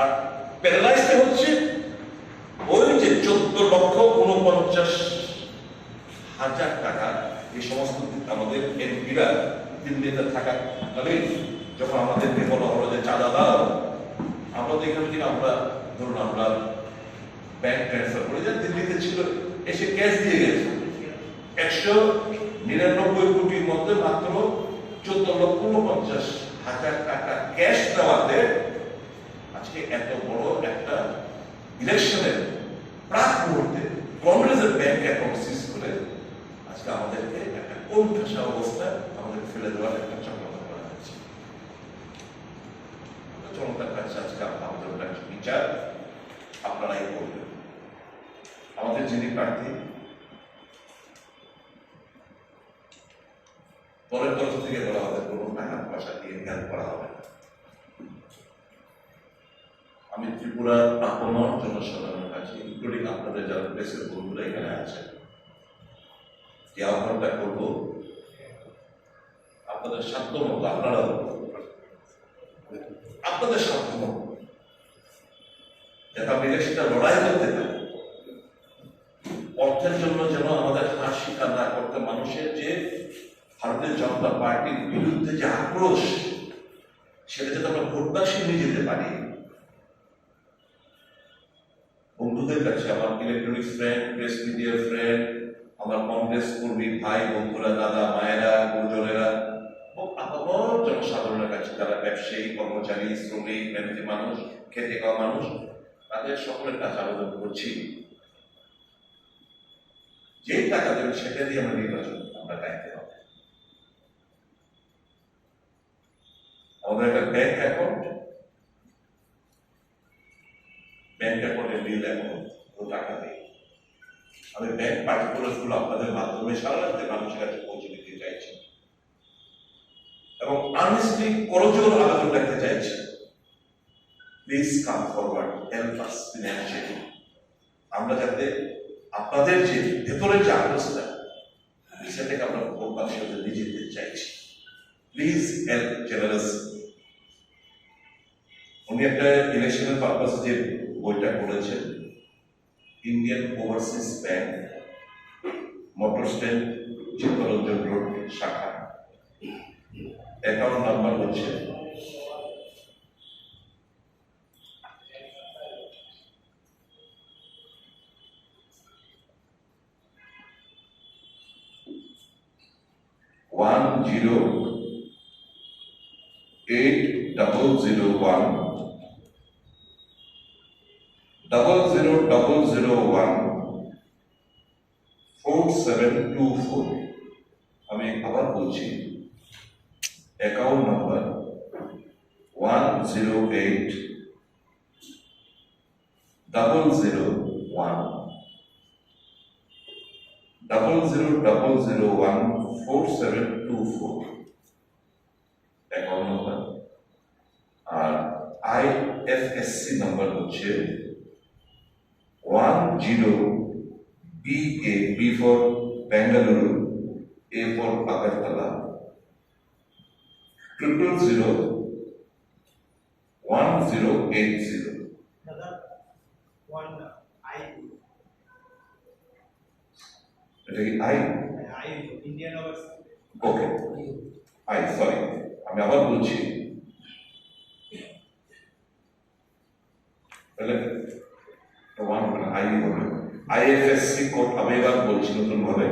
আর paralysed হচ্ছে ওই যে চোদ্দ লক্ষ উনপঞ্চাশ হাজার টাকা এই সমস্ত আমাদের এমপিরা দিল্লিতে থাকা। কালীন যখন আমাদেরকে বলা হলো যে, চাঁদা দাও, আমরা তো এখান থেকে আমরা, ধরুন আমরা ব্যাংক ট্রান্সফার করে যা দিল্লিতে ছিল, এসে ক্যাশ দিয়ে গেছে। একশো নিরানব্বই কোটির মধ্যে মাত্র চোদ্দ লক্ষ উনপঞ্চাশ হাজার টাকা ক্যাশ দেওয়াতে আজকে এত বড় একটা ইলেকশনের প্রাক মুহূর্তে কংগ্রেসের ব্যাংক অ্যাকাউন্ট সিজ করে আজকে আমাদেরকে একটা কোণঠাসা অবস্থা আমাদের ফেলে দেওয়ার একটা চক্রান্ত করা হয়েছে জনতার কাছে আজকে আমাদের একটা বিচার? আপনারাই করবেন। আমাদের যিনি প্রার্থী দলের তরফ থেকে বলা হবে কোনো টাকা পয়সা দিয়ে হেল্প করা হবে না। আমি ত্রিপুরার আপমর জনসাধারণের কাছে ইনক্লুডিং আপনাদের যারা প্রেসের বন্ধুরা এখানে আছেন যে আহ্বানটা করব। আপনাদের সাধ্য মতো আপনারা আপনাদের সাধ্য মতো যাতে আমরা ইলেকশনটা লড়াই করতে পারি। অর্থের জন্য যেন আমাদের হার স্বীকার না করতে মানুষের যে ভারতীয় জনতা পার্টির বিরুদ্ধে যে আক্রোশ, সেটা যাতে আমরা ভোটবাসী নিয়ে যেতে পারি বন্ধুদের কাছে, আমার ইলেকট্রনিক্স ফ্রেন্ড প্রেস মিডিয়ার ফ্রেন্ড আমার কংগ্রেস কর্মী ভাই, বন্ধুরা, দাদা, মায়েরা, গুরুজনেরা আপামর জনসাধারণের কাছে, যারা ব্যবসায়ী, কর্মচারী, শ্রমিক মেহনতি মানুষ খেতে খাওয়া মানুষ, তাদের সকলের কাছে আবেদন করছি। যে টাকা দেবে সেটা দিয়ে আমরা নির্বাচন আমরা হবে আমাদের একটা ব্যাংক অ্যাকাউন্ট ব্যাংক অ্যাকাউন্টে বিল অ্যাকাউন্ট কোনো টাকা নেই। আমি ব্যাংক পার্টিকুলারগুলো আপনাদের মাধ্যমে রাজ্যে মানুষের কাছে পৌঁছে দিতে চাইছি। এবং আর্নেস্টলি করজোর আবেদন রাখতে চাইছি। Please come forward help us financially আমরা যাতে আপনাদের যে ভেতরের যে আগ্রহটা, সেটাকে আমরা বাক্সে নিয়ে যেতে চাইছি। প্লিজ হেল্প জেনারেস উনি একটা ইলেকশনের পারপাসে যে বইটা করেছেন Indian overseas bank motor stand Chittaranjan road শাখা অ্যাকাউন্ট নাম্বার হচ্ছে one zero eight double zero one double four seven two four আমি আবার বলছি। Account number one zero eight double zero one double zero double zero one four seven two four account number আর IFSC number হচ্ছে zero B A B for Bengaluru A for Agartala triple zero one zero eight zero দাদা one I. এটা কি I I? Indian hours. Okay I sorry আমি আবার বলছি। তাহলে one I হবে IFSC code এবার বলছি নতুন ভাবে